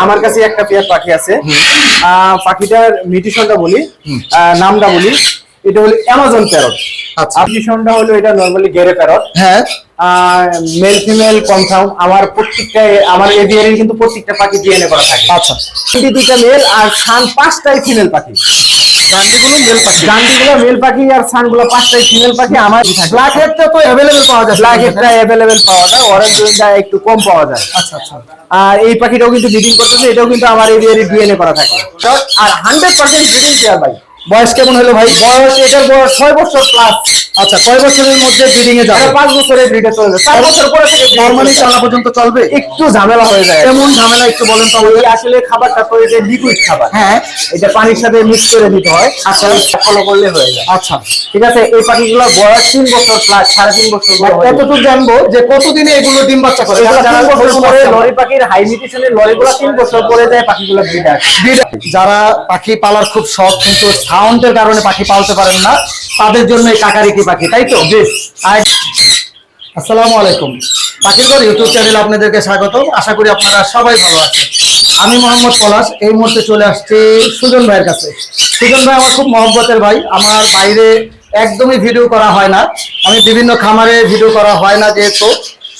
আমার কাছে একটা পেয়ার পাখি আছে। আহ, পাখিটার মিউটিশনটা বলি নামটা বলি এটা হলো অ্যামাজন প্যারট। আচ্ছা। মিউটিশনটা হলো এটা নর্মালি গেরে প্যারট। হ্যাঁ। মেল ফিমেল কনফার্ম আমার প্রত্যেকটা আমার এভিয়ারের কিন্তু প্রত্যেকটা পাখি ডিএনএ করা থাকে। আচ্ছা। কিন্তু দুইটা মেল আর সান পাঁচটাই ফিমেল পাখি। গান্ডিগুলো মেল পাখি। গান্ডিগুলো মেল পাখি আর সানগুলো পাঁচটাই ফিমেল পাখি আমার ব্ল্যাক হেডটা তো অ্যাভেলেবেল পাওয়া যায়। ব্ল্যাক হেডটা অ্যাভেলেবেল পাওয়া যায় অরেঞ্জ উইংটা একটু কম পাওয়া যায়। আচ্ছা আচ্ছা। আর এই পাখিটাও কিন্তু ব্রিডিং করতেছে এটাও কিন্তু আমার এরিয়ারে ডিএনএ করা থাকে। আর হান্ড্রেড পার্সেন্ট ব্রিডিং পেয়ার ভাই বয়স কেমন হলো ভাই? বয়স এটার বয়স ছয় বছর প্লাস আচ্ছা কয় বছরের মধ্যে ব্রিডিং এ যাবে। পাঁচ বছরের ব্রিডে চলে যায় চার বছর পরে থেকে নরমালি চালা পর্যন্ত চলবে? একটু ঝামেলা হয়ে যায়। কেমন ঝামেলা একটু বলেন তো এই আসলে খাবারটা তো এটা লিকুইড খাবার। হ্যাঁ। এটা পানির সাথে মিক্স করে দিতে হয়। আচ্ছা। ফলো করলে হয়ে যায়। আচ্ছা। ঠিক আছে? এই পাখিগুলো বয়স তিন বছর প্লাস সাড়ে তিন বছর এতটুকু জানব যে কতদিনে এগুলো ডিম বাচ্চা করে? লরি পাখির হাই মিউটেশনের লরিগুলো তিন বছর পরে যায় পাখিগুলো ব্রিড আসে। যারা পাখি পালার খুব শখ কিন্তু সাউন্ডের কারণে পাখি পালতে পারেন না। তাদের জন্য এই কাকারিকি পাখি, তাই তো? আর আসসালামু আলাইকুম। পাখির ঘর ইউটিউব চ্যানেলে আপনাদেরকে স্বাগত আশা করি আপনারা সবাই ভালো আছেন। আমি মোহাম্মদ পলাশ, এই মুহূর্তে চলে আসছি সুজন ভাইয়ের কাছে। সুজন ভাই আমার খুব মহব্বতের ভাই। আমার বাইরে একদমই ভিডিও করা হয় না। আমি বিভিন্ন খামারে ভিডিও করা হয় না যেহেতু।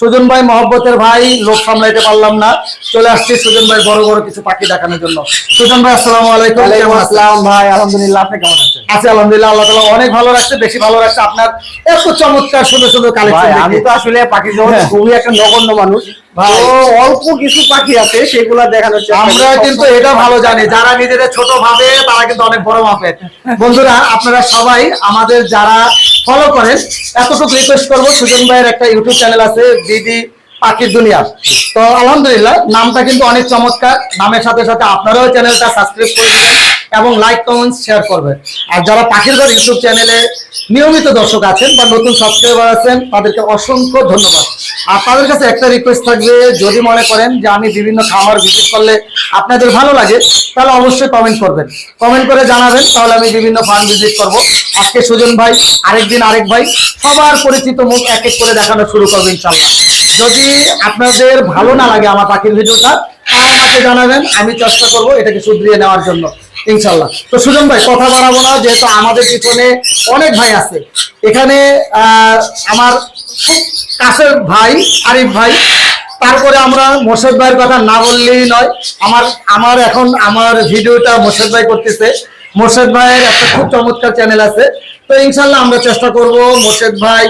সুজন ভাই মহব্বতের ভাই লোক সামলাইতে পারলাম না। চলে আসছি সুজন ভাই বড় বড় কিছু পাখি দেখানোর জন্য। সুজন ভাই আসসালামু আলাইকুম? আসসালাম ভাই আলহামদুলিল্লাহ আপনি কেমন আছেন? আছি আলহামদুলিল্লাহ আল্লাহ তাআলা অনেক ভালো রাখছে বেশি ভালো রাখছে আপনার। এত চমৎকার সুন্দর সুন্দর কালেকশন আমি তো আসলে পাখি জগতে হ্যাঁ। খুবই একটা নগণ্য মানুষ। অল্প কিছু পাখি আছে সেগুলা আমরা কিন্তু এটা ভালো জানি যারা নিজেদের ছোট ভাবে তারা কিন্তু অনেক বড় মাপের। বন্ধুরা আপনারা সবাই আমাদের যারা ফলো করেন এতটুকু রিকোয়েস্ট করব, সুজন ভাইয়ের একটা ইউটিউব চ্যানেল আছে, দিদি পাখির দুনিয়া। তো আলহামদুলিল্লাহ, নামটা কিন্তু অনেক চমৎকার। নামের সাথে সাথে আপনারাও চ্যানেলটা সাবস্ক্রাইব করে দিবেন। এবং লাইক কমেন্ট শেয়ার করবেন আর যারা পাখির ঘর ইউটিউব চ্যানেলে নিয়মিত দর্শক আছেন বা নতুন সাবস্ক্রাইবার আছেন, তাদেরকে অসংখ্য ধন্যবাদ। আর তাদের কাছে একটা রিকোয়েস্ট থাকবে, যদি মনে করেন যে আমি বিভিন্ন খামার ভিজিট করলে আপনাদের ভালো লাগে, তাহলে অবশ্যই কমেন্ট করবেন। কমেন্ট করে জানাবেন, তাহলে আমি বিভিন্ন ফার্ম ভিজিট করব। আজকে সুজন ভাই, আরেকদিন আরেক ভাই, সবার পরিচিত মুখ এক এক করে দেখানো শুরু করব ইনশাল্লাহ যদি আপনাদের ভালো না লাগে আমার পাখির ভিডিওটা তাও আমাকে জানাবেন, আমি চেষ্টা করব এটাকে শুধরিয়ে নেওয়ার জন্য। ইনশাল্লাহ তো সুজন ভাই, কথা বাড়াবো না, যেহেতু আমাদের পিছনে অনেক ভাই আছে। এখানে আমার খুব কাছের ভাই, আরিফ ভাই। তারপরে আমরা মোর্শেদ ভাইয়ের কথা না বললেই নয়, আমার আমার এখন আমার ভিডিওটা মোর্শেদ ভাই করতেছে। মোর্শেদ ভাইয়ের একটা খুব চমৎকার চ্যানেল আছে। তো ইনশাল্লাহ আমরা চেষ্টা করব মোর্শেদ ভাই,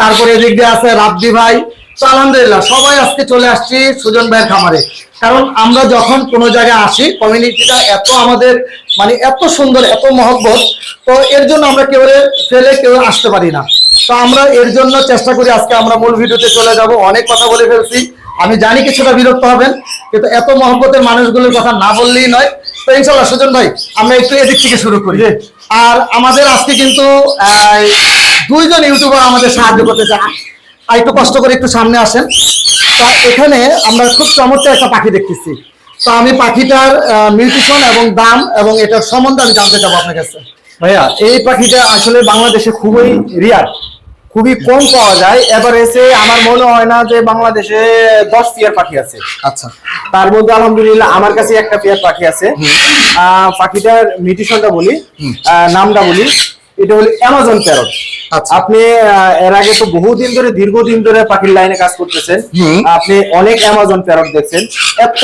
তারপরে এদিক দিয়ে আছে রাব্বি ভাই। আলহামদুলিল্লাহ সবাই আজকে চলে আসছি সুজন ভাইয়ের খামারে। কারণ আমরা যখন কোনো জায়গায় আসি কমিউনিটিটা এত আমাদের মানে এত সুন্দর এত মহব্বত তো এর জন্য আমরা কেউ ফেলে কেউ আসতে পারি না। তো আমরা এর জন্য চেষ্টা করি আজকে আমরা মূল ভিডিওতে চলে যাব। অনেক কথা বলে ফেলছি। আমি জানি কিছুটা বিরক্ত হবেন কিন্তু এত মহব্বতের মানুষগুলোর কথা না বললেই নয়। তো ইনশাল্লাহ সুজন ভাই আমরা একটু এদিক থেকে শুরু করি। আর আমাদের আজকে কিন্তু আহ, দুইজন ইউটিউবার আমাদের সাহায্য করতে চান আর একটু কষ্ট করে একটু সামনে আসেন। তা এখানে আমরা খুব চমৎকার একটা পাখি দেখতেছি। তো আমি পাখিটার মিউটিশন এবং দাম এবং এটার সম্বন্ধে আমি জানতে চাবো আপনার কাছে। ভাইয়া এই পাখিটা আসলে বাংলাদেশে খুবই রিয়ার খুবই কম পাওয়া যায়। এভারেজে আমার মনে হয় না যে বাংলাদেশে দশ পেয়ার পাখি আছে। আচ্ছা। তার মধ্যে আলহামদুলিল্লাহ আমার কাছে একটা পেয়ার পাখি আছে। আহ, পাখিটার মিউটেশনটা বলি নামটা বলি। এটা হলো অ্যামাজন প্যারট আচ্ছা। আপনি আহ, এর আগে তো বহুদিন ধরে দীর্ঘদিন ধরে পাখির লাইনে কাজ করতেছেন। আপনি অনেক অ্যামাজন প্যারট দেখছেন। এত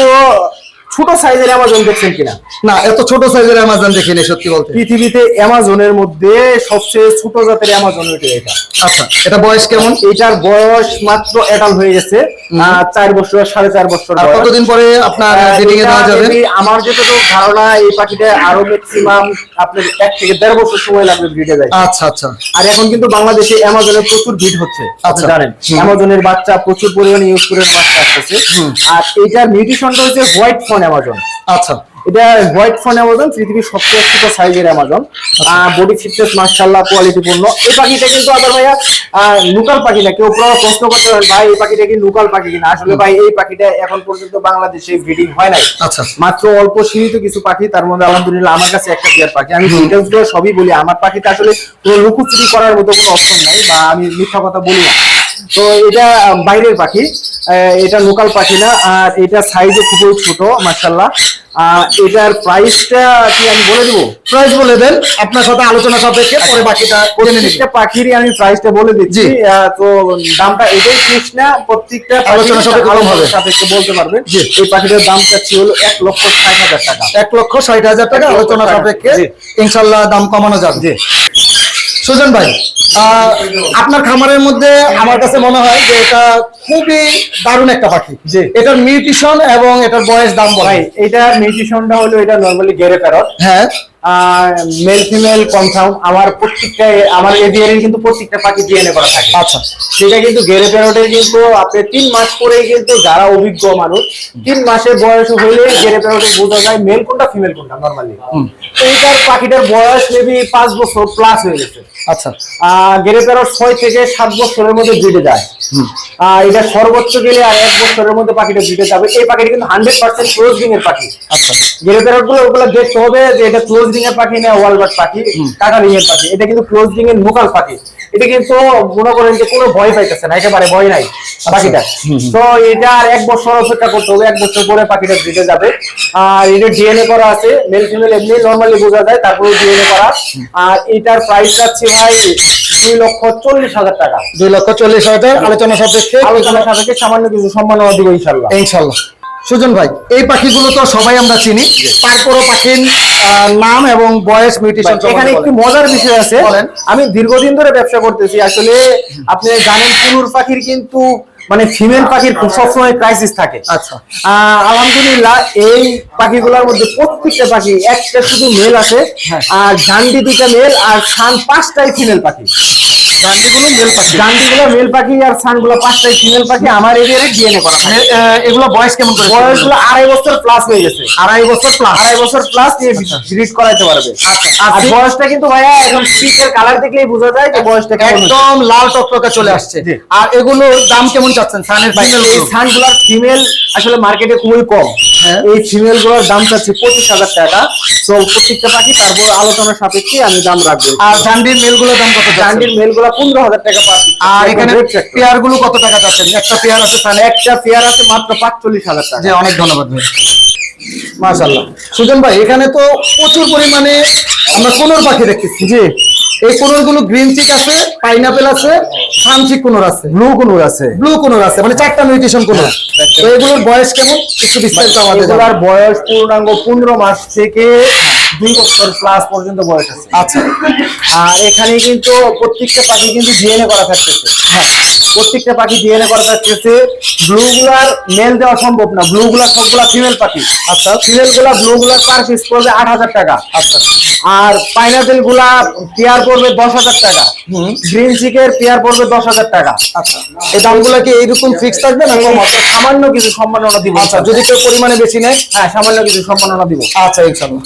ছোট সাইজের অ্যামাজন দেখছেন কিনা? না এত ছোট সাইজের অ্যামাজন দেখিনি সত্যি বলতে। পৃথিবীতে অ্যামাজনের মধ্যে সবচেয়ে ছোট জাতের অ্যামাজন ওইটা এটা। আচ্ছা এটা বয়স কেমন? এটার বয়স মাত্র এটাল হয়ে গেছে চার বছর সাড়ে চার বছর কতদিন পরে আপনার আহ, এ দেওয়া যাবে? আমার যতটুকু ধারণা এই পাখিটা আরও ম্যাক্সিমাম আপনার এক থেকে দেড় বছর সময় লাগবে ব্রিডে যায় আচ্ছা আচ্ছা। আর এখন কিন্তু বাংলাদেশে অ্যামাজনের প্রচুর ভিড় হচ্ছে আপনি আচ্ছা। জানেন। অ্যামাজনের বাচ্চা প্রচুর পরিমাণে ইউজ করে বাচ্চা আসতেছে। আর এইটার মিউটেশনটা হচ্ছে হোয়াইট ফোন অ্যামাজন। আচ্ছা। এটা হোয়াইট ফোন অ্যামাজন পৃথিবীর সবচেয়ে ছোট সাইজের অ্যামাজন। বডি ফিটনেস মার্শাল্লাহ কোয়ালিটি পূর্ণ এই পাখিটা কিন্তু আবার ভাইয়া লোকাল পাখি না কেউ পুরো প্রশ্ন করতে পারেন ভাই এই পাখিটা কি লোকাল পাখি কিনা? আসলে ভাই এই পাখিটা এখন পর্যন্ত বাংলাদেশে ব্রিডিং হয় নাই। আচ্ছা। মাত্র অল্প সীমিত কিছু পাখি তার মধ্যে আলহামদুলিল্লাহ আমার কাছে একটা পেয়ার পাখি। আমি ডিটেলস সবই বলি আমার পাখিটা আসলে কোনো লুকোচুরি করার মতো কোনো অপশন নাই বা আমি মিথ্যা কথা বলি না। তো এটা বাইরের পাখি। এটা লোকাল পাখি না আর এটা সাইজও খুবই ছোট মার্শাল্লাহ এটার প্রাইসটা কি আমি বলে দিব? প্রাইস বলে দেন আপনার সাথে আলোচনা সাপেক্ষে পরে বাকিটা করে নিন পাখিরই আমি প্রাইসটা বলে দিচ্ছি। তো দামটা এটাই ফিক্স না প্রত্যেকটা আলোচনা সাপেক্ষে কম হবে। সাপেক্ষে বলতে পারবেন। এই পাখিটার দাম চাচ্ছি হলো এক লক্ষ ষাট হাজার টাকা। এক লক্ষ ষাট হাজার টাকা আলোচনা। সাপেক্ষে। ইনশাল্লাহ দাম কমানো যাবে। সুজন ভাই আপনার খামারের মধ্যে আমার কাছে মনে হয় যে এটা খুবই দারুণ একটা পাখি। জি। এটার মিউটিশন এবং এটার বয়স দাম বলাই ভাই এটা মিউটিশনটা হলো এটা নর্মালি গেরে প্যারট। হ্যাঁ। মেল ফিমেল কনফার্ম আমার প্রত্যেকটা আমার এভিয়ারের কিন্তু প্রত্যেকটা পাখি ডিএনএ করা থাকে। আচ্ছা। সেটা কিন্তু গেরে প্যারটের কিন্তু আপনি তিন মাস পরেই কিন্তু যারা অভিজ্ঞ মানুষ তিন মাসের বয়স হলে গেরে প্যারটে বোঝা যায় মেল কোনটা ফিমেল কোনটা নর্মালি এইটার পাখিটার বয়স মেবি পাঁচ বছর প্লাস হয়ে গেছে। আচ্ছা। গেরে প্যারট ছয় থেকে সাত বছরের মধ্যে ব্রিডে যায়। এটা সর্বোচ্চ গেলে আর এক বছরের মধ্যে পাখিটা ব্রিডে যাবে। এই পাখিটা কিন্তু হান্ড্রেড পার্সেন্ট ক্লোজিং এর পাখি। আচ্ছা। প্যারটগুলো ওগুলো দেখতে হবে যে এটা ক্লোজ এর পাখি না ওয়ালবার্ড পাখি এর পাখি। এটা কিন্তু ক্লোজ এর লোকাল পাখি। এটা কিন্তু মনে করেন যে কোনো ভয় পাইতেছে না একেবারে ভয় নাই পাখিটা। তো এটা আর এক বছর অপেক্ষা করতে হবে এক বছর পরে পাখিটা ব্রিডে যাবে। আর এটা ডিএনএ করা আছে মেল ফিমেল এমনি নর্মালি বোঝা যায় তারপরে ডিএনএ করা। আর এটার প্রাইস যাচ্ছে দুই লক্ষ চল্লিশ হাজার টাকা। দুই লক্ষ চল্লিশ হাজার আলোচনা সাপেক্ষে আলোচনা সাপেক্ষে সামান্য কিছু সম্মাননা দিব ইনশাল্লাহ ইনশাল্লাহ সুজন ভাই এই পাখিগুলো তো সবাই আমরা চিনি। তারপরও পাখির নাম এবং বয়স মিউটেশন এখানে একটি মজার বিষয় আছে। বলেন। আমি দীর্ঘদিন ধরে ব্যবসা করতেছি। আসলে আপনি জানেন কুনুর পাখির কিন্তু মানে ফিমেল পাখির খুব সবসময় ক্রাইসিস থাকে। আচ্ছা। আহ, আলহামদুলিল্লাহ এই পাখিগুলোর মধ্যে প্রত্যেকটা পাখি একটা শুধু মেল আছে। হ্যাঁ। আর ঝান্ডি দুইটা মেল আর সান পাঁচটাই ফিমেল পাখি। মেল পাখি। আর সানগুলো পাঁচটাই ফিমেল পাখি আমার এরিয়ারে ডিএনএ করা থাকে। এ- আহ, এগুলো বয়স কেমন করে বয়সগুলো আড়াই বছর প্লাস হয়ে গেছে। আড়াই বছর প্লাস আড়াই বছর প্লাস দিয়ে ব্রিড করাইতে পারবে। আর আর বয়সটা কিন্তু ভাইয়া এখন পিসের কালার দেখলেই বোঝা যায় যে বয়সটা একদম লাল টকটকে চলে আসছে। আর এগুলোর দাম কেমন চাচ্ছেন সানের ফিমেল এই সানগুলার ফিমেল আসলে মার্কেটে খুবই কম। হ্যাঁ। এই ফিমেলগুলোর দাম চাচ্ছি পঁচিশ হাজার টাকা। তো প্রত্যেকটা পাখি তারপর আলোচনার সাপেক্ষে আমি দাম রাখব। আর জান্ডির মেলগুলোর দাম কত চাচ্ছেন? জান্ডির মেলগুলা পনেরো হাজার টাকা পাচ্ছি আর এখানে পেয়ারগুলো কত টাকা চাচ্ছেন? একটা পেয়ার আছে সানে একটা পেয়ার আছে মাত্র পাঁচচল্লিশ হাজার টাকা। অনেক ধন্যবাদ ভাই। মাশাল্লাহ সুজন ভাই এখানে তো প্রচুর পরিমাণে আমরা কোনোর পাখি দেখতেছি। জি। এই কোনোরগুলো গ্রিন চিক আছে পাইনাপেল আছে সানচিক কোনোর আছে। ব্লু কুনুর আছে। ব্লু কোনোর আছে মানে চারটা মিউটেশন কোনোর। তো এগুলোর বয়স কেমন? একটু বিস্তারিত আমাদের। বয়স পূর্ণাঙ্গ পনেরো মাস থেকে দুই বছর প্লাস পর্যন্ত বয়স আছে। আচ্ছা। আর এখানে কিন্তু প্রত্যেকটা পাখি কিন্তু ডিএনএ করা থাকতেছে। হ্যাঁ প্রত্যেকটা পাখি ডিএনএ করা থাকতেছে। ব্লু গুলার মেল দেওয়া সম্ভব না। ব্লু গুলা সবগুলা ফিমেল পাখি। আচ্ছা। ফিমেলগুলা ব্লু গুলার পার পিস পড়বে আট হাজার টাকা। আচ্ছা। আর পাইনাপেলগুলা পেয়ার পড়বে দশ হাজার টাকা। গ্রিন চিকের পেয়ার পড়বে দশ হাজার টাকা। আচ্ছা। এই দামগুলো কি এইরকম ফিক্স থাকবে না? সামান্য কিছু সম্মাননা দিব আচ্ছা যদি কেউ পরিমাণে বেশি নেয়? হ্যাঁ সামান্য কিছু সম্মাননা দিব। আচ্ছা ইনশাল্লাহ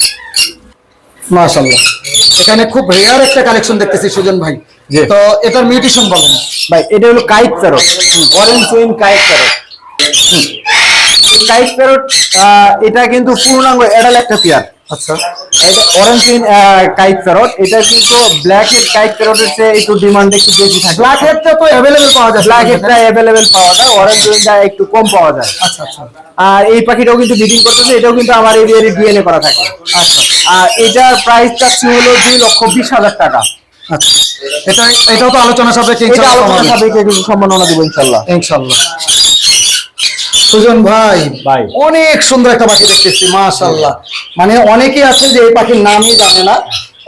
মাশাল্লাহ এখানে খুব রেয়ার একটা কালেকশন দেখতেছি সুজন ভাই। তো এটার মিউটেশন বলেন। ভাই এটা হলো caique parrot orange wing caique parrot caique parrot এটা কিন্তু পূর্ণাঙ্গ এডাল একটা পেয়ার আচ্ছা। এটা অরেঞ্জ উইন কাইট প্যারট এটা কিন্তু ব্ল্যাক হেড কাইট প্যারটের চেয়ে একটু ডিমান্ড একটু বেশি থাকে। ব্ল্যাক হেডটা তো অ্যাভেলেবেল পাওয়া যায়। ব্ল্যাক হেডটা অ্যাভেলেবেল পাওয়া যায় অরেঞ্জ উইনটা একটু কম পাওয়া যায়। আচ্ছা আচ্ছা। আর এই পাখিটাও কিন্তু ব্রিডিং করতেছে এটাও কিন্তু আমার এরিয়ারে ডিএনএ করা থাকে। আচ্ছা। আর এটার প্রাইসটা ছিল হলো দুই লক্ষ বিশ হাজার টাকা। আচ্ছা। এটা এটাও তো আলোচনা সাপেক্ষে এটা আলোচনা সাপেক্ষে সম্মাননা দিব ইনশাল্লাহ ইনশাআল্লাহ। সুজন ভাই ভাই। অনেক সুন্দর একটা পাখি দেখতেছি মাশাআল্লাহ। মানে অনেকেই আছে যে এই পাখির নামই জানে না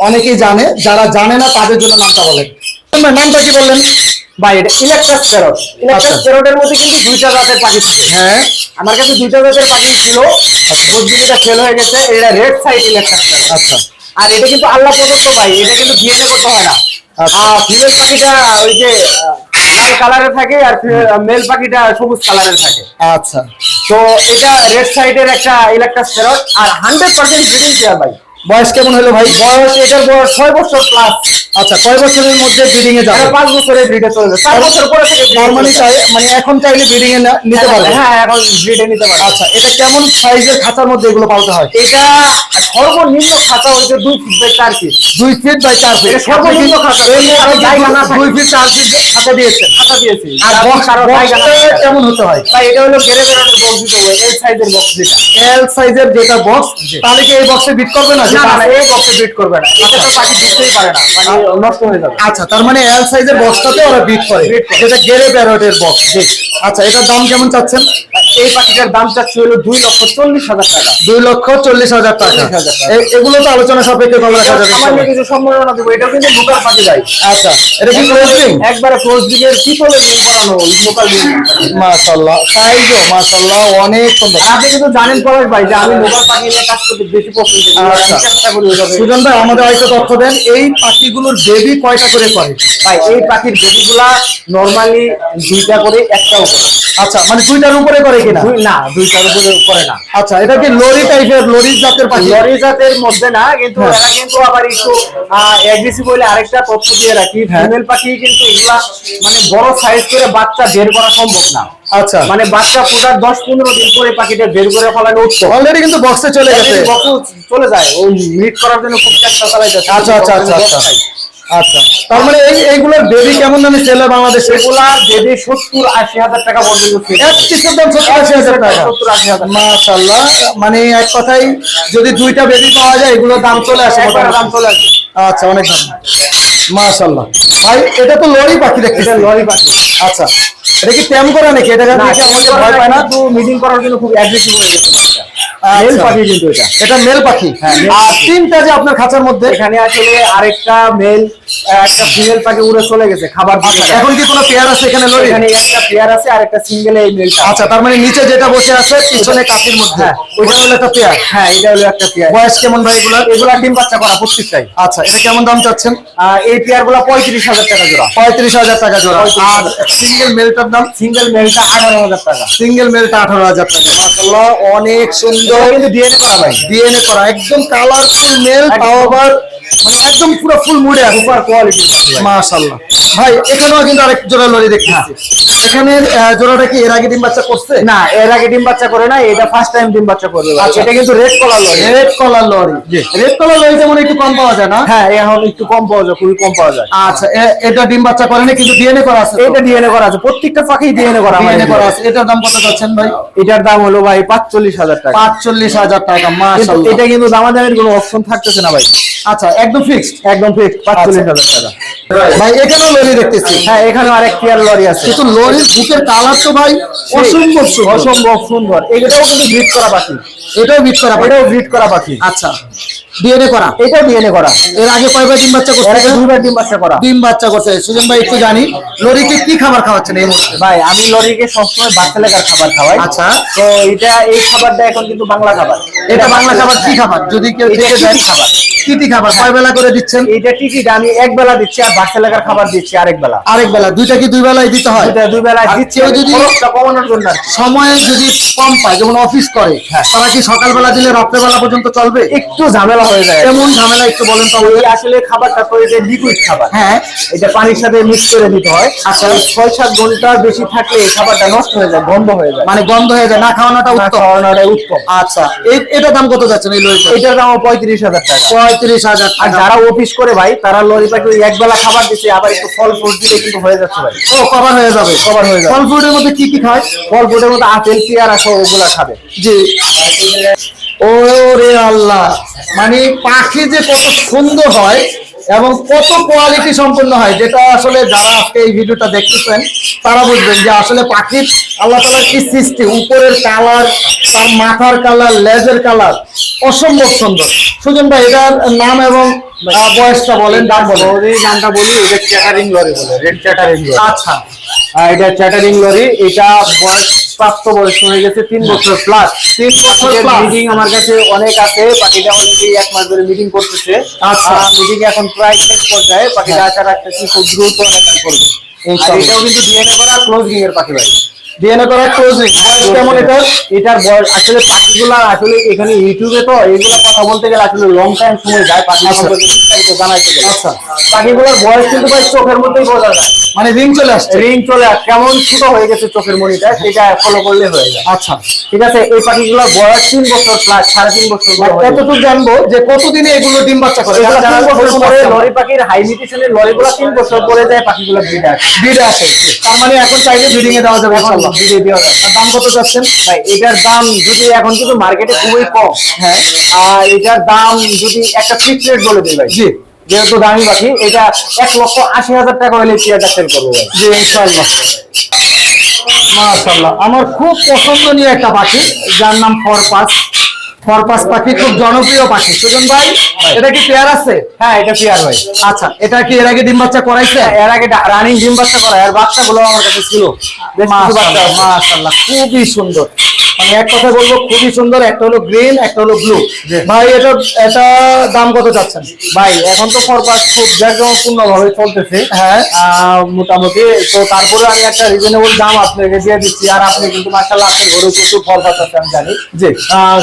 অনেকেই জানে যারা জানে না তাদের জন্য নামটা বলেন নামটা কি বললেন? ভাই এটা ইলেকট্রাস প্যারট ইলেকট্রাস আচ্ছা। প্যারটের মধ্যে কিন্তু দুইটা জাতের পাখি থাকে। হ্যাঁ। আমার কাছে দুইটা জাতের পাখি ছিল বুদ্ধিটা ফেল হয়ে গেছে এটা রেড সাইড ইলেকট্রাস প্যারট আচ্ছা। আর এটা কিন্তু আল্লাহ প্রদত্ত ভাই এটা কিন্তু ডিএনএ করতে হয় না। আচ্ছা। ফিমেল পাখিটা ওই যে লাল কালারে থাকে আর মেল পাখিটা সবুজ কালারে থাকে। আচ্ছা। তো এটা রেড সাইডের একটা ইলেকট্রাস ফেরত আর হান্ড্রেড পার্সেন্ট ব্রিডিং পেয়ার ভাই। বয়স কেমন হলো ভাই? বয়স এটার বয়স ছয় বছর প্লাস আচ্ছা কয় বছরের মধ্যে ব্রিডিং এ যাবে। পাঁচ বছরের ব্রিডে চলে যাবে। চার বছর পরে থেকে নরমালি হবে। মানে এখন চাইলে ব্রিডিং এ নিতে পারবে। হ্যাঁ এখন ব্রিডে নিতে পারবে। আচ্ছা এটা কেমন সাইজের খাঁচার মধ্যে এগুলো পালতে হয়? এটা সর্বনিম্ন খাতা হচ্ছে দুই ফিট বাই চার ফিট দুই ফিট বাই চার ফিট সর্বনিম্ন খাতা এর আরও জায়গা না থাকে। দুই ফিট চার ফিট খাঁচা দিয়েছেন। খাতা দিয়েছি। আর বক্স কেমন হতে হয়? ভাই এটা হলো বেড়ে বেড়ে বক্স দিতে হবে। এই সাইজের বক্স যেটা। এল সাইজের যেটা বক্স তাহলে কি এই বক্সে বিট করবে না? না না এই বক্সে বিট করবে না। এটা তো পাখি দিতেই পারে না। মানে নষ্ট হয়ে যাবে। আচ্ছা তার মানে এল সাইজের বক্সটাতে ওরা বিট করে। যেটা গেরে প্যারোটের বক্স আচ্ছা এটার দাম কেমন চাচ্ছেন? এই পাখিটার দাম চাচ্ছি হলো দুই লক্ষ চল্লিশ হাজার টাকা। দুই লক্ষ চল্লিশ হাজার টাকা। 40,000 টাকা। এ- এগুলো তো আলোচনা সাপেক্ষে কম রাখা যাবে সামান্য কিছু সম্ভাবনা দেবো। এটা কিন্তু লোকাল পাখি ভাই আচ্ছা এটা কি ক্লোজিং একবারে ক্লোজ দিকের পিতলের রিং করানো লোকাল মাশাআল্লাহ মাশাআল্লাহ অনেক সুন্দর। আপনি কিন্তু জানেন পলাশ ভাই যে আমি লোকাল পাখি নিয়ে কাজ করতে বেশি পছন্দ করি। আচ্ছা। চেষ্টা করি ওইভাবে সুজন ভাই আমাদের হয়তো তথ্য দেন। এই পাখিগুলোর বেবি কয়টা করে করে? ভাই এই পাখির বেবিগুলা নরমালি দুইটা করে একটাও। আচ্ছা মানে দুইটার উপরে করে? কিনা? না দুইটার উপরে করে না। আচ্ছা এটা কি লরি টাইপের লরি জাতের পাখি? লরি জাতের মধ্যে না কিন্তু হ্যাঁ। এরা কিন্তু আবার একটু এগ্রেসিভ বলে আরেকটা তথ্য দিয়ে রাখি। হ্যাঁ। ফিমেল পাখি কিন্তু এগুলা মানে বড় সাইজ করে বাচ্চা বের করা সম্ভব না। আচ্ছা। মানে বাচ্চা ফুটার দশ পনেরো দিন পরে পাখিটা বের করে ফেলানো উত্তম অলরেডি কিন্তু বক্সে চলে গেছে। বছর চলে যায়। ওই মিট করার জন্য খুব চেষ্টা চালাই যাচ্ছে আচ্ছা আচ্ছা আচ্ছা। আচ্ছা আচ্ছা তার মানে এই এইগুলোর বেবি কেমন দামে সেল হয় বাংলাদেশে? এগুলা যদি সত্তর আশি হাজার টাকা পর্যন্ত এক পিসের দাম সত্তর আশি হাজার টাকা। সত্তর আশি হাজার মাশাআল্লাহ মানে এক কথাই যদি দুইটা বেবি পাওয়া যায় এগুলোর দাম চলে আসে দাম চলে আসবে আচ্ছা অনেক দাম মাশাআল্লাহ। ভাই এটা তো লরি পাখি দেখতেছি। এটা লরি পাখি। আচ্ছা এটা কি ট্যাম করা নাকি? এটা ভয় পায় না? কিন্তু মিটিং করার জন্য খুব অ্যাগ্রেসিভ হয়ে গেছে। মেল পাখি কিন্তু এটা। এটা মেল পাখি। হ্যাঁ, আর। তিনটা যে আপনার খাঁচার মধ্যে এখানে আসলে আরেকটা মেল একটা ফিমেল পাখি উড়ে চলে গেছে খাবার এখন কি কোনো পেয়ার আছে এখানে লরি এখানে একটা পেয়ার আছে আর একটা সিঙ্গেল এই মেলটা আচ্ছা তার মানে নিচে যেটা বসে আছে পিছনে কাঠির মধ্যে। হ্যাঁ। ওইটা হলো একটা পেয়ার হ্যাঁ এটা হলো একটা পেয়ার বয়স কেমন ভাই এগুলা এগুলা ডিম বাচ্চা করা প্রত্যেকটাই আচ্ছা এটা কেমন দাম চাচ্ছেন? এই পেয়ারগুলা পঁয়ত্রিশ হাজার টাকা জোড়া। পঁয়ত্রিশ হাজার টাকা জোড়া। আর সিঙ্গেল মেলটার দাম? সিঙ্গেল মেলটা আঠারো হাজার টাকা। সিঙ্গেল মেলটা আঠারো হাজার টাকা। মাশাআল্লাহ অনেক সুন্দর কিন্তু ডিএনএ করা ভাই। ডিএনএ করা একদম কালারফুল মেল আবার মানে একদম পুরো ফুল মুড়ে সুপার কোয়ালিটি মাশাআল্লাহ। ভাই, এখানেও কিন্তু আরেক জোড়া লরি দেখতেছি। এখানে জোড়াটা কি এর আগে ডিম বাচ্চা করছে? না এর আগে ডিম বাচ্চা করে না এটা ফার্স্ট টাইম ডিম বাচ্চা করবে আচ্ছা। এটা কিন্তু red collar lory. Red collar lory. Red collar lory যেমন একটু কম পাওয়া যায় না? হ্যাঁ এখন একটু কম পাওয়া যায় খুবই কম পাওয়া যায়। আচ্ছা এটা ডিম বাচ্চা করেনি কিন্তু ডিএনএ করা আছে এটা ডিএনএ করা আছে প্রত্যেকটা পাখি ডিএনএ করা ডিএনএ করা আছে। এটার দাম কত যাচ্ছেন ভাই? এটার দাম হলো ভাই পাঁচচল্লিশ হাজার টাকা। পাঁচচল্লিশ হাজার টাকা কিন্তু মাশাআল্লাহ এটা কিন্তু দামাদামের কোনো অপশন থাকতেছে না ভাই। আচ্ছা একদম ফিক্সড একদম ফিক্স পাঁচচল্লিশ আচ্ছা। হাজার টাকা। ভাই এখানেও লরি দেখতেছি। হ্যাঁ এখানে আরেক পেয়ার লরি আছে। কিন্তু লরির বুকের কালার তো ভাই অসম্ভব সুন্দর। অসম্ভব সুন্দর। এটাও কিন্তু ব্রিড করা পাখি। এটাও বিট করা এটাও ব্রিড করা পাখি। আচ্ছা। ডিএনএ করা? এটাও ডিএনএ করা। এর আগে কয়বার ডিম বাচ্চা করছে? দুইবার ডিম বাচ্চা করা। ডিম বাচ্চা করছে। সুজন ভাই একটু জানি লরিকে কি খাবার খাওয়াচ্ছেন এই মুহূর্তে? ভাই আমি লরিকে সবসময় বাচ্চা লেখার খাবার খাওয়াই। আচ্ছা। তো এটা এই খাবারটা এখন কিন্তু বাংলা খাবার। এটা বাংলা খাবার কি খাবার? যদি কেউ থেকে খাবার। কি খাবার? কয় বেলা করে দিচ্ছেন? এটা টিকিট আমি এক বেলা দিচ্ছি আর বাচ্চা লেখার খাবার দিচ্ছি আরেক বেলা। আরেক বেলা। দুইটা কি দুই বেলায় দিতে হয়? দুই বেলা আর দিচ্ছি যদি কমানোর জন্য সময়ে যদি কম পায় যেমন অফিস করে হ্যাঁ। তারা কি সকালবেলা দিলে রাত্রেবেলা পর্যন্ত চলবে? একটু ঝামেলা হয়ে যায়। কেমন ঝামেলা একটু বলেন তো? আসলে খাবারটা তো এটা লিকুইড খাবার। হ্যাঁ। এটা পানির সাথে মিক্স করে দিতে হয়। আচ্ছা। ছয় সাত ঘণ্টা বেশি থাকলে এই খাবারটা নষ্ট হয়ে যায় গন্ধ হয়ে যায়। মানে গন্ধ হয়ে যায় না খাওয়ানোটা উত্তম? খাওয়ানোটাই উত্তম। আচ্ছা। এই এটা দাম কত যাচ্ছে এই লরিটা এটার দাম পঁয়ত্রিশ হাজার টাকা। পঁয়ত্রিশ হাজার আর যারা অফিস করে ভাই তারা লরি পাখি এক বেলা খাবার দিচ্ছে আবার একটু ফল ফ্রুট দিলে কিন্তু হয়ে যাচ্ছে ভাই। ও কভার হয়ে যাবে। কভার হয়ে যাবে। ফল ফ্রুটের মধ্যে কি কি খায়? ফল ফ্রুটের মধ্যে আপেল পেয়ারা সহ ওগুলা খাবে। জি। ওরে আল্লাহ। মানে পাখি যে কত সুন্দর হয় এবং কত কোয়ালিটি সম্পন্ন হয়, যেটা আসলে যারা আজকে এই ভিডিওটা দেখতেছেন, তারা বুঝবেন যে আসলে পাখির আল্লাহ তালা কি সৃষ্টি, উপরের কালার তার মাথার কালার লেজের কালার অসম্ভব সুন্দর। সুজন ভাই, এটার নাম এবং বয়সটা বলেন দাম বলেন। লরি গানটা বলি এটা চ্যাটারিং লরি বলে রেড চ্যাটারিং লরি। আচ্ছা। এটা চ্যাটারিং লরি এটা বয়স প্রাপ্ত বয়স হয়ে গেছে তিন বছর প্লাস তিন বছর মিটিং আমার কাছে অনেক আছে পাখিটা অলরেডি এক মাস ধরে মিটিং করতেছে। আচ্ছা। মিটিং এখন প্রায় শেষ পর্যায়ে পাখিটা আশা রাখতেছি খুব দ্রুত অ্যাটাক করবে। আর এটাও কিন্তু ডিএনএ করা ক্লোজিং এর পাখি ভাই ডিএনএ করা ক্লোজিং কেমন এটা এটার? বয়স আসলে পাখিগুলা আসলে এখানে ইউটিউবে তো এগুলো কথা বলতে গেলে আসলে লং টাইম সময় যায় পাখি আচ্ছা। সম্পর্কে জানাইতে আচ্ছা। পাখিগুলোর বয়স কিন্তু ভাই চোখের মধ্যেই বোঝা যায়। মানে রিং চলে আসছে। রিং চলে কেমন ছোট হয়ে গেছে চোখের মনিটা সেটা ফলো করলে হয়ে যায়। আচ্ছা। ঠিক আছে এই পাখিগুলোর বয়স তিন বছর প্লাস সাড়ে তিন বছর বয়স এতটুকু জানব যে কতদিনে এগুলো ডিম বাচ্চা করে। লরি পাখির হাই মিউটেশনের লরিগুলো তিন বছর পরে যায় পাখিগুলো ব্রিড আসে। আসে। তার মানে এখন চাইলে বিডিং এ দেওয়া যাবে। দেওয়া দাম কত চাচ্ছেন? ভাই এটার দাম যদি এখন কিন্তু মার্কেটে খুবই কম হ্যাঁ। আর এটার দাম যদি একটা ফিক্স রেট বলে দিই ভাই। জি। যেহেতু দামি বাকি এটা এক লক্ষ আশি হাজার টাকা হলে চেয়ারটা সেল করব জি ইনশাল্লাহ মাশাআল্লাহ। আমার খুব পছন্দনীয় একটা পাখি যার নাম ফরপাস। ফরপাস পাখি খুব জনপ্রিয় পাখি। সুজন ভাই এটা কি পেয়ার আছে? হ্যাঁ এটা পেয়ার ভাই। আচ্ছা এটা কি এর আগে ডিম বাচ্চা করাইছে? এর আগে রানিং ডিম বাচ্চা করা আর বাচ্চাগুলো আমার কাছে ছিল। বেশ কিছু বাচ্চা। মাশাআল্লাহ খুবই সুন্দর। এক কথা বলব খুবই সুন্দর একটা হলো গ্রিন একটা হলো ব্লু ভাই এটা এটা দাম কত চাচ্ছেন? ভাই এখন তো ফরপাস খুব জাঁকজমকপূর্ণ ভাবে চলতেছে। হ্যাঁ। মোটামুটি তো তারপরে আমি একটা রিজনেবল দাম আপনাকে দিয়ে দিচ্ছি। আর আপনি কিন্তু মাসাল্লাহ আপনার ঘরে প্রচুর ফরপাস আছে আমি জানি। জি।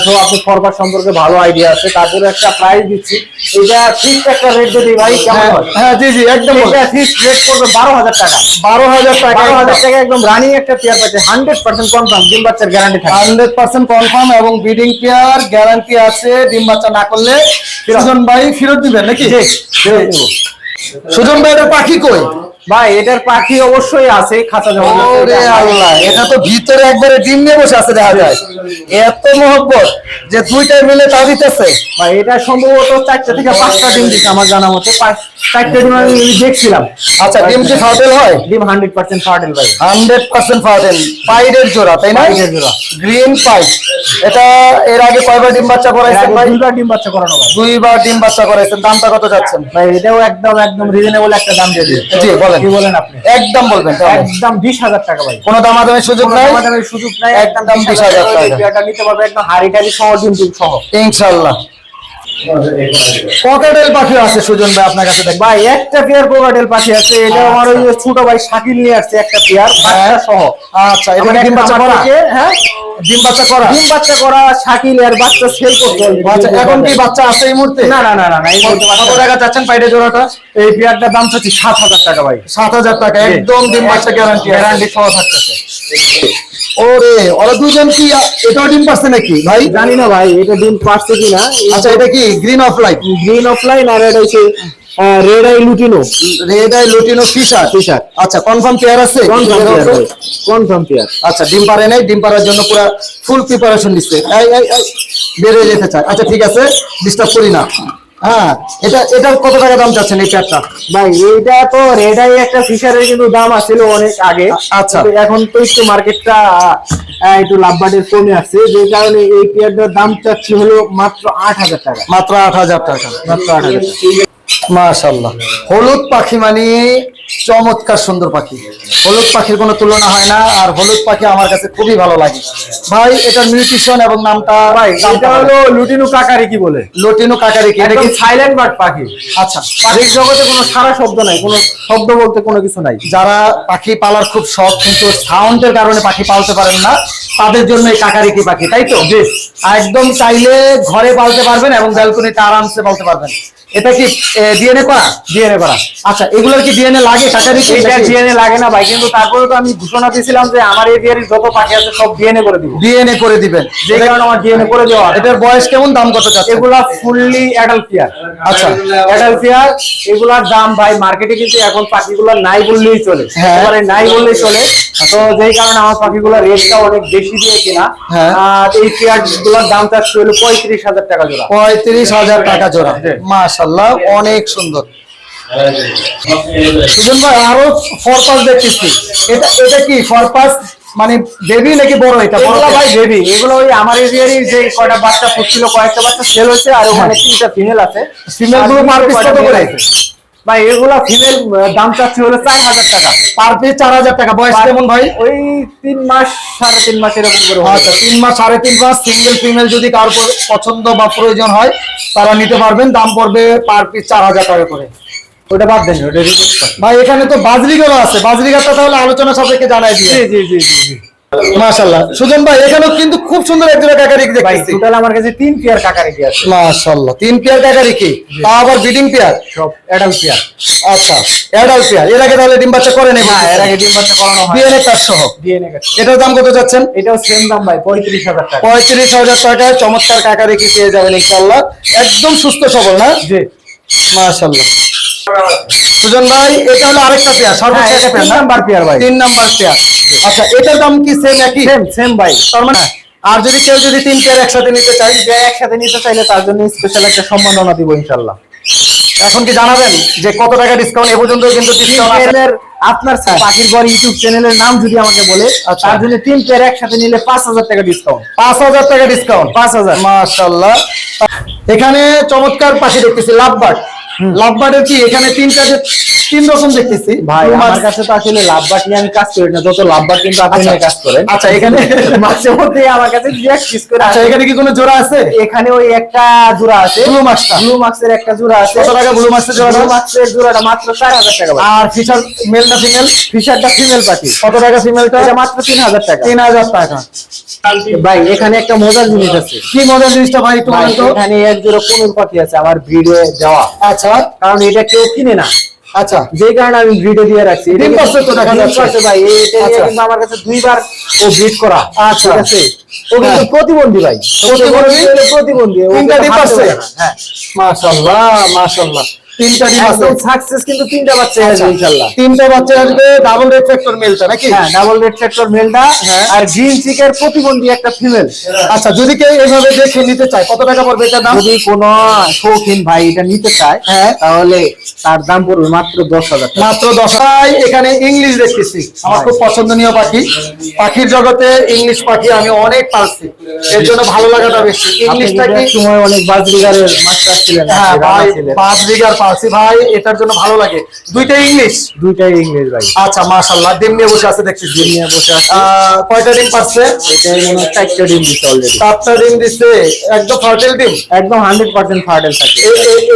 তো আপনি ফরপাস সম্পর্কে ভালো আইডিয়া আছে। তারপরে একটা প্রাইস দিচ্ছি। এটা ফিক্স একটা রেট যদি ভাই কেমন হ্যাঁ, হয়? হ্যাঁ জি জি একদম এটা ফিক্স রেট করবে বারো হাজার টাকা। বারো হাজার টাকা বারো হাজার টাকা একদম রানিং একটা পেয়ার পাচ্ছে হান্ড্রেড পার্সেন্ট কনফার্ম ডিম বাচ্চার গ্যারান্টি থাকে হান্ড্রেড পার্সেন্ট কনফার্ম এবং ব্রিডিং পেয়ার গ্যারান্টি আছে ডিম বাচ্চা না করলে। সুজন ভাই ফেরত দিবেন নাকি? সুজন ভাই এটা পাখি কই? ভাই এটার পাখি অবশ্যই আছে খাঁচা জমা ওরে আল্লাহ এটা তো ভিতরে একবারে ডিম নিয়ে বসে আছে দেখা যায়। এত মহব্বত যে দুইটাই মিলে তা দিতেছে। ভাই এটা সম্ভবত চারটা থেকে পাঁচটা ডিম দিচ্ছে আমার জানা মতে। চারটা ডিম আমি দেখছিলাম। আচ্ছা ডিম কি ফাটেল হয়? ডিম হান্ড্রেড পার্সেন্ট ফার্টেল ভাই। হান্ড্রেড পার্সেন্ট ফাটেল পাইডের জোড়া তাই না? পাইডের জোড়া। Green pied. এটা এর আগে কয়বার ডিম বাচ্চা করাইছেন ভাই? দুইবার ডিম বাচ্চা করানো ভাই। দুইবার ডিম বাচ্চা করাইছেন দামটা কত যাচ্ছেন? ভাই এটাও একদম একদম রিজনেবল একটা দাম দিয়ে দিই জি, বলেন। কি বলেন আপনি? একদম বলবেন। একদম বিশ হাজার টাকা ভাই। কোনো দাম দামাদামের সুযোগ কোনো নাই? সুযোগ নাই একদম একদম বিশ হাজার 20,000 টাকা। এই নিতে পারবে একদম হাড়ি টাড়ি সহ ডিম ডিম সহ। ইনশাল্লাহ। ককাটেল পাখি আছে সুজন ভাই আপনার কাছে দেখ। ভাই একটা পেয়ার কোকাটেল পাখি আছে এটা আমার ওই ছোট ভাই শাকিল নিয়ে আসছে একটা পেয়ার বাচ্চা সহ। আচ্ছা এটা ডিম বাচ্চা করা? হ্যাঁ? ডিম বাচ্চা করা? ডিম বাচ্চা করা শাকিল আর বাচ্চা সেল করতে আচ্ছা এখন কি বাচ্চা। আছে এই মুহূর্তে? না না না না এই মুহূর্তে কত। টাকা চাচ্ছেন পাইডে জোড়াটা? এই পেয়ারটার দাম হচ্ছে সাত হাজার টাকা ভাই। সাত হাজার টাকা একদম ডিম বাচ্চা গ্যারান্টি গ্যারান্টি সহ থাকতেছে। ওরে ওরা দুজন কি এটাও ডিম পাচ্ছে নাকি ভাই? জানি না ভাই এটা ডিম পাচ্ছে কিনা। আচ্ছা এটা কি green of light green opaline আর এটা হচ্ছে red eye lutino red eye lutino Fischer Fischer আচ্ছা কনফার্ম পেয়ার আছে? কনফার্ম পেয়ার কনফার্ম পেয়ার আচ্ছা ডিম পারে নাই ডিম পারার জন্য পুরো ফুল প্রিপারেশন নিচ্ছে এই এই এই যেতে চায়। আচ্ছা ঠিক আছে ডিস্টার্ব করি না। হ্যাঁ এটা এটার কত টাকা দাম চাচ্ছেন এই ভাই এটা তো আই একটা ফিশারের কিন্তু দাম অনেক আগে। আচ্ছা। এখন তো একটু মার্কেটটা একটু লাভবাটের কমে আসছে। যে কারণে এই পেয়ারটার দাম চাচ্ছি হলো মাত্র আট হাজার টাকা। মাত্র আট হাজার টাকা। মাত্র আট হাজার মাশাল্লাহ হলুদ পাখি মানে চমৎকার সুন্দর পাখি। হলুদ পাখির কোনো তুলনা হয় না আর হলুদ পাখি আমার কাছে খুবই ভালো লাগে। ভাই এটা নিউট্রিশন এবং নামটা ভাই এটা হলো লুটিনু কাকারি কি বলে? লটিনো কাকারি কি? এটা কি কি সাইলেন্ট বার্ড পাখি। আচ্ছা। পাখির জগতে কোনো সারা শব্দ নাই কোনো শব্দ বলতে কোনো কিছু নাই। যারা পাখি পালার খুব শখ কিন্তু সাউন্ডের কারণে পাখি পালতে পারেন না তাদের জন্য এই কাকারিকি পাখি তাই তো? একদম চাইলে ঘরে পালতে পারবেন এবং ব্যালকনিতে আরামসে পালতে পারবেন। এটা কি ডিএনএ করা? ডিএনএ করা। আচ্ছা এগুলোর কি ডিএনএ লাগে কাকারিকি এটা ডিএনএ লাগে না ভাই কিন্তু তারপরে তো আমি ঘোষণা দিয়েছিলাম যে আমার এরিয়ার যত পাখি আছে সব ডিএনএ করে দিব। ডিএনএ করে দিবেন। যে কারণে আমার ডিএনএ করে দেওয়া। এটার বয়স কেমন দাম কত চাচ্ছে এগুলা ফুললি অ্যাডাল্ট পেয়ার আচ্ছা। অ্যাডাল্ট পেয়ার এগুলার দাম ভাই মার্কেটে কিন্তু এখন পাখিগুলো নাই বললেই চলে। হ্যাঁ। এবারে নাই বললেই চলে। তো যেই কারণে আমার পাখিগুলো রেটটা অনেক বেশি দিয়ে কিনা। হ্যাঁ। আর এই পেয়ারগুলোর দাম চাচ্ছে হলো পঁয়ত্রিশ হাজার টাকা জোড়া। পঁয়ত্রিশ হাজার টাকা জোড়া। জি। মাশাল্লাহ অনেক সুন্দর। সুজন ভাই আরও ফরপাস দেখতেছি। এটা এটা কি ফরপাস মানে বেবি নাকি বড় এটা? বড় এগুলো ভাই বেবি এগুলো ওই আমার এরিয়ারই যে কয়টা বাচ্চা ফুটছিল কয়েকটা বাচ্চা সেল হয়েছে আর ওখানে তিনটা ফিমেল আছে। Female গুলো কত করে? ভাই এগুলা ফিমেল দাম চাচ্ছে হলো চার হাজার টাকা। পার পিস চার হাজার টাকা। বয়স কেমন ভাই? ওই তিন মাস সাড়ে তিন মাস এরকম করে। আচ্ছা তিন মাস সাড়ে তিন মাস সিঙ্গেল ফিমেল যদি কারোর পছন্দ বা প্রয়োজন হয় তারা নিতে পারবেন। দাম পড়বে পার পিস চার হাজার টাকা করে। ওটা বাদ দেন ওটা রিজেক্ট ভাই এখানে তো বাজরিগারও আছে। বাজরিগারটা তাহলে আলোচনা সাপেক্ষে জানাই দিয়ে জি জি জি জি মাশাআল্লাহ। সুজন ভাই এখানেও কিন্তু খুব সুন্দর এক জোড়া কাকারি ভাই দেখতেছি। টোটাল আমার কাছে তিন পেয়ার কাকারে কি আছে। মাশাআল্লাহ তিন পেয়ার কাকারি কি? তা আবার বিডিং পেয়ার? সব অ্যাডাল্ট পেয়ার। আচ্ছা অ্যাডাল্ট পেয়ার। এর আগে তাহলে ডিম বাচ্চা করে নেই হ্যাঁ এর আগে ডিম বাচ্চা করানো হয় ডিএনএ কার্ড সহ ডিএনএ কাছে এটার দাম কত যাচ্ছেন? এটাও সেম দাম ভাই পঁয়ত্রিশ হাজার টাকা। পঁয়ত্রিশ হাজার টাকায় চমৎকার কাকারি কি পেয়ে যাবেন ইনশাআল্লাহ। একদম সুস্থ সবল না? জি। মাশাআল্লাহ। সুজন ভাই এটা হলো আরেকটা পেয়ার হ্যাঁ, একটা তিন নাম্বার পেয়ার ভাই। তিন নাম্বার পেয়ার আচ্ছা এটার দাম কি সেম একই? সেম সেম ভাই। তার মানে আর যদি কেউ যদি তিন পেয়ার একসাথে নিতে চাই যে একসাথে নিতে চাইলে তার জন্য স্পেশাল একটা সম্মাননা দিব ইনশাল্লাহ এখন কি জানাবেন যে কত টাকা ডিসকাউন্ট এ পর্যন্ত কিন্তু ডিসকাউন্ট আছে। আপনার পাখির ঘর ইউটিউব চ্যানেলের নাম যদি আমাকে বলে আচ্ছা। তার জন্য তিন পেয়ার একসাথে নিলে পাঁচ হাজার টাকা ডিসকাউন্ট পাঁচ হাজার টাকা ডিসকাউন্ট পাঁচ হাজার। মাশাল্লাহ এখানে চমৎকার পাখি দেখতেছি লাভবার্ড। লাভবার্ডের কি এখানে তিনটা যে তিন রকম দেখতেছি। ভাই আমার কাছে তো আসলে লাভবাট নিয়ে আমি কাজ করি না যত লাভবাট কিন্তু আপনি আচ্ছা। নিয়ে কাজ করেন। আচ্ছা, এখানে- মাঝে মধ্যে আমার কাছে এক piece করে আচ্ছা এখানে কি কোনো জোড়া আছে? এখানে ওই একটা জোড়া আছে? ব্লু মাক্সের একটা জোড়া আছে। কত টাকা এর জোড়াটা? ব্লু মাক্সের জোড়াটা মাত্র চার হাজার টাকা আর ফিশার মেল না ফিমেল ফিশারটা ফিমেল পাখি কত টাকা ফিমেলটা এটা মাত্র তিন হাজার টাকা। তিন হাজার টাকা। ভাই এখানে একটা মজার জিনিস আছে। কি মজার জিনিসটা ভাই তো? এখানে এক জোড়া কোনুর পাখি আছে আমার ব্রিডে যাওয়া। আচ্ছা। কারণ এটা কেউ কিনে না। আচ্ছা যে কারণে আমি গ্রিডে দিয়ে রাখছি ডিম পাচ্ছে তো দেখা যাচ্ছে। ভাই এটা আচ্ছা। কিন্তু আমার কাছে দুইবার ও গ্রিড করা আচ্ছা। ঠিক আছে ও কিন্তু হ্যাঁ। প্রতিবন্ধী ভাই প্রতিবন্ধী? প্রতিবন্ধী তিনটা ডিম পাচ্ছে? হ্যাঁ মাশাআল্লাহ মাশাল্লাহ তিনটা ডিম আছে। সাকসেস কিন্তু তিনটা বাচ্চা আছে আচ্ছা, ইনশাআল্লাহ তিনটা বাচ্চা আসবে ডাবল রেড ফ্যাক্টর মেলটা নাকি? হ্যাঁ ডাবল রেড সেক্টর মেলটা হ্যাঁ। আর গ্রিন চিকের প্রতিবন্ধী একটা ফিমেল আচ্ছা যদি কেউ এইভাবে দেখে নিতে চায় কত টাকা পড়বে এটার দাম? যদি কোন শৌখিন ভাই এটা নিতে চায় হ্যাঁ। তাহলে তার দাম পড়বে মাত্র দশ হাজার মাত্র দশটাই এখানে ইংলিশ দেখতেছি। আমার খুব পছন্দনীয় পাখি। পাখির জগতে ইংলিশ পাখি আমি অনেক পালছি। এর জন্য ভালো লাগাটা বেশি। আপনি ইংলিশটা কিন্তু কি? এক সময় অনেক বাজরিগারের মাস্টার ছিলেন হ্যাঁ পালছি ভাই এটার জন্য ভালো লাগে। দুইটাই ইংলিশ দুইটাই ইংলিশ ভাই। আচ্ছা মাশাল্লাহ ডিম নিয়ে বসে আছে দেখছি। ডিম নিয়ে বসে আছে। কয়টা ডিম পাচ্ছে? মনে হয় ডিম অলরেডি সাতটা ডিম একদম ফার্টেল ডিম? একদম হান্ড্রেড পার্সেন্ট ফার্টেল থাকে।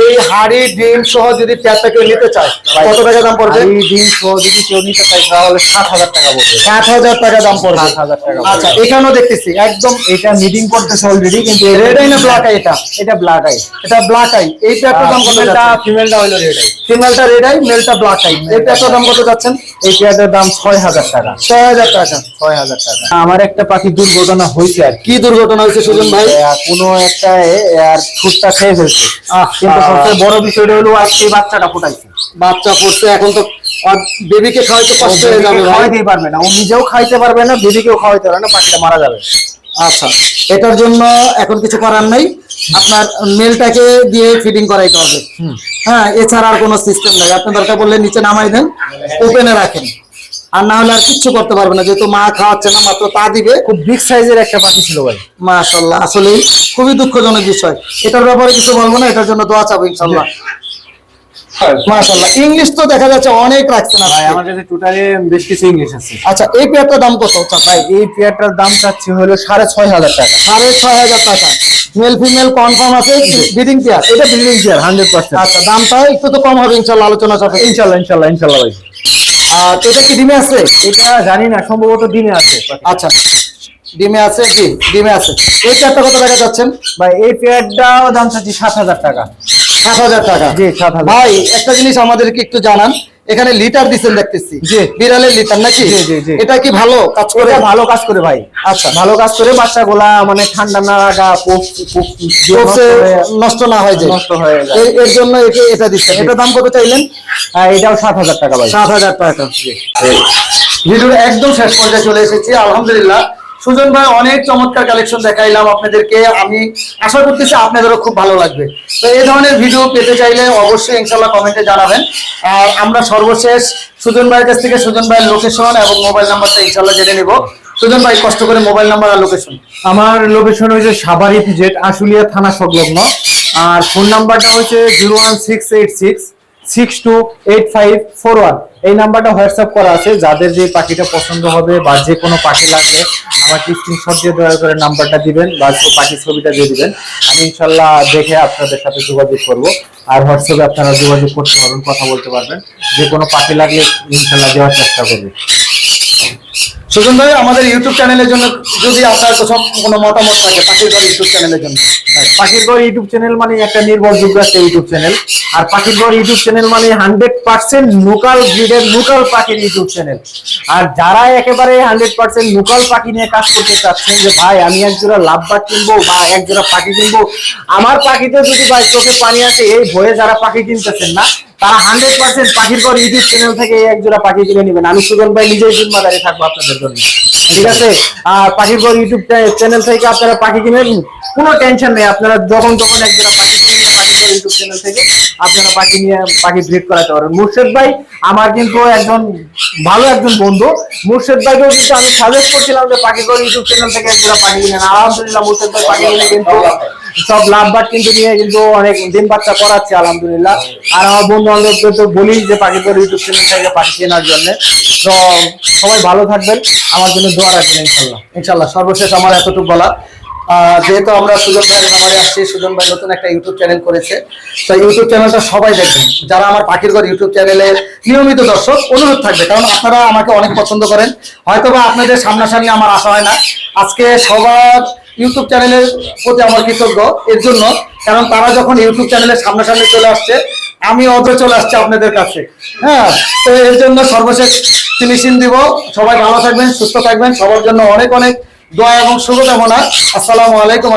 এই- হাড়ি ডিম সহ যদি পেয়ারটা কেউ নিতে চায় কত টাকা দাম পড়বে? এই ডিম সহ যদি কেউ নিতে চায় তাহলে সাত হাজার টাকা পড়বে। সাত হাজার টাকা দাম পড়বে। 7,000 টাকা। আচ্ছা এখানেও দেখতেছি একদম এটা মিটিং করতেছে অলরেডি কিন্তু রেড আই না ব্ল্যাক আই এটা? এটা ব্ল্যাক আই এটা ব্ল্যাক আই এই পেয়ারটার দাম কত ফিমেলটা হলো রেড আই ফিমেলটা রেড আই মেলটা ব্ল্যাক আই এই পেয়ারটার দাম কত যাচ্ছেন? এই পেয়ারটার দাম ছয় হাজার টাকা। ছয় হাজার টাকা। ছয় হাজার টাকা। আমার একটা পাখি দুর্ঘটনা হয়েছে আর কি। দুর্ঘটনা হয়েছে সুজন ভাই? কোনো একটা আর ঠোঁটটা খেয়ে ফেলছে। আহ, কিন্তু সবচেয়ে বড় বিষয়টা হলো আজকে বাচ্চাটা ফুটাইছে। বাচ্চা পড়ছে এখন তো আর বেবিকে খাওয়াইতে কষ্ট হয়ে যাবে খাওয়াইতেই পারবে না। ও নিজেও খাইতে পারবে না বেবিকেও খাওয়াইতে পারবে না পাখিটা মারা যাবে। আচ্ছা। এটার জন্য এখন কিছু করার নাই। আপনার মেলটাকে দিয়ে ফিডিং করাইতে হবে। হ্যাঁ এছাড়া আর কোনো সিস্টেম নাই। আপনি দরকার বললে নিচে নামাই দেন ওপেনে রাখেন। আর না হলে আর কিচ্ছু করতে পারবে না যেহেতু মা খাওয়াচ্ছে না মাত্র তা দিবে। খুব বিগ সাইজের একটা পাখি ছিল ভাই। মাশাল্লাহ আসলে খুবই দুঃখজনক বিষয়। এটার ব্যাপারে কিছু বলব না এটার জন্য দোয়া চাবো ইনশাল্লাহ মাশাল্লাহ ইংলিশ তো দেখা যাচ্ছে অনেক রাখছেন ভাই। আমার কাছে টোটালি বেশ কিছু ইংলিশ আছে। আচ্ছা এই পেয়ারটার দাম কত? আচ্ছা ভাই এই পেয়ারটার দাম চাচ্ছি হলো সাড়ে ছয় হাজার টাকা। সাড়ে ছয় হাজার টাকা। মেল ফিমেল কনফার্ম আছে? ব্রিডিং পেয়ার এটা চেয়ার হান্ড্রেড পার্সেন্ট আচ্ছা দামটা একটু তো কম হবে ইনশাল্লাহ আলোচনা সাপেক্ষে। ইনশাল্লাহ ইনশাল্লাহ ইনশাল্লাহ ভাই। আর এটা কি ডিমে আছে? এটা জানি না সম্ভবত দিনে আছে। আচ্ছা ডিমে আছে জি ডিমে আছে। এই পেয়ারটা কত টাকা যাচ্ছেন ভাই এই পেয়ারটাও দাম চাচ্ছি সাত হাজার টাকা। সাত হাজার টাকা। জি সাত হাজার। ভাই একটা জিনিস আমাদেরকে একটু জানান। এখানে লিটার দিচ্ছেন দেখতেছি। জি। বিড়ালের লিটার নাকি। এটা কি ভালো কাজ করে? ভালো কাজ করে ভাই। আচ্ছা। ভালো কাজ করে বাচ্চাগুলা মানে ঠান্ডা না লাগা নষ্ট না হয় যে নষ্ট হয়ে যায়। এর- জন্য এটা দিচ্ছেন। এটা দাম কত চাইলেন? হ্যাঁ, এটাও সাত হাজার টাকা ভাই। সাত হাজার টাকা। ভিডিওর একদম শেষ পর্যায়ে চলে এসেছি। আলহামদুলিল্লাহ। সুজন ভাই, অনেক চমৎকার কালেকশন দেখাইলাম আপনাদেরকে। আমি আশা করতেছি আপনাদেরও খুব ভালো লাগবে। তো এই ধরনের ভিডিও পেতে চাইলে অবশ্যই ইনশাল্লাহ কমেন্টে জানাবেন। আর আমরা সর্বশেষ সুজন ভাইয়ের কাছ থেকে সুজন ভাইয়ের লোকেশন এবং মোবাইল নাম্বারটা ইনশাল্লাহ জেনে নেব। সুজন ভাই, কষ্ট করে মোবাইল নাম্বার আর লোকেশন আমার লোকেশন হয়েছে সাভারি পিজেট, আশুলিয়া থানা সংলগ্ন। আর ফোন নাম্বারটা হচ্ছে zero one six eight six six two eight five four one এই নাম্বারটা হোয়াটসঅ্যাপ করা আছে, যাদের যে পাখিটা পছন্দ হবে বা যে কোনো পাখি লাগলে আমাকে স্ক্রিনশট দিয়ে দয়া করে নাম্বারটা দিবেন বা পাখির ছবিটা দিয়ে দিবেন। আমি ইনশাল্লাহ দেখে আপনাদের সাথে যোগাযোগ করব। আর হোয়াটসঅ্যাপে আপনারা যোগাযোগ করতে পারবেন, কথা বলতে পারবেন। যে কোনো পাখি লাগলে ইনশাল্লাহ দেওয়ার চেষ্টা করবে। সুজন ভাই, আমাদের ইউটিউব চ্যানেলের জন্য যদি আপনার কোথাও কোনো মতামত থাকে, পাখির ইউটিউব চ্যানেলের জন্য। পাখির ইউটিউব চ্যানেল মানে একটা নির্ভরযোগ্য একটা ইউটিউব চ্যানেল আর পাখির ঘর ইউটিউব চ্যানেল মানে হান্ড্রেড পার্সেন্ট লোকাল ব্রিডের লোকাল পাখির ইউটিউব চ্যানেল আর যারা একেবারে হান্ড্রেড পার্সেন্ট লোকাল পাখি নিয়ে কাজ করতে চাচ্ছেন যে, ভাই, আমি এক জোড়া লাভবাদ কিনবো বা এক জোড়া পাখি কিনবো? আমার পাখিতে যদি ভাই চোখে পানি আসে, এই ভয়ে যারা পাখি কিনতেছেন না, তারা হান্ড্রেড পার্সেন্ট পাখির ঘর ইউটিউব চ্যানেল থেকে এই এক জোড়া পাখি কিনে নেবেন। আমি সুজন ভাই নিজেই জিম্মাদারি থাকব আপনাদের জন্য। ঠিক আছে? আর পাখির ঘর ইউটিউব চ্যানেল থেকে আপনারা পাখি কিনেন, কোনো টেনশন নেই। আপনারা যখন তখন এক জোড়া পাখি কিনে নিয়ে পাখির ঘর ইউটিউব চ্যানেল থেকে আপনারা পাখি নিয়ে পাখি করাতে মুর্শেদ ভাই আমার কিন্তু একজন ভালো একজন বন্ধু। মুর্শেদ ভাইকেও কিন্তু আমি সাজেস্ট করছিলাম যে পাখি ঘর ইউটিউব চ্যানেল থেকে পাখি কিনেন আলহামদুলিল্লাহ মুর্শেদ ভাই পাখি কিনে কিন্তু সব কিন্তু নিয়ে কিন্তু অনেক দিন বাচ্চা করাচ্ছে, আলহামদুলিল্লাহ। আর আমার বন্ধু বান্ধবদের তো বলি যে পাখি ঘর ইউটিউব চ্যানেল থেকে পাখি কেনার জন্য। তো সবাই ভালো থাকবেন। আমার জন্য দোয়া রাখবেন ইনশাল্লাহ। ইনশাল্লাহ সর্বশেষ আমার এতটুকু বলা যেহেতু আমরা সুজন ভাই খামারে আসছি সুজন ভাই নতুন একটা ইউটিউব চ্যানেল করেছে, তো ইউটিউব চ্যানেলটা সবাই দেখবেন। যারা আমার পাখির ঘর ইউটিউব চ্যানেলের নিয়মিত দর্শক, অনুরোধ থাকবে। কারণ আপনারা আমাকে অনেক পছন্দ করেন। হয়তোবা আপনাদের সামনাসামনি আমার আসা হয় না। আজকে সবার ইউটিউব চ্যানেলের প্রতি আমার কৃতজ্ঞ। এর জন্য, কারণ তারা যখন ইউটিউব চ্যানেলের সামনাসামনি চলে আসছে, আমি অত চলে আসছি আপনাদের কাছে। হ্যাঁ তো এর জন্য সর্বশেষ ফিনিশিং দিব। সবাই ভালো থাকবেন, সুস্থ থাকবেন। সবার জন্য অনেক অনেক দোয়া এবং শুভকামনা। আসসালামু আলাইকুম।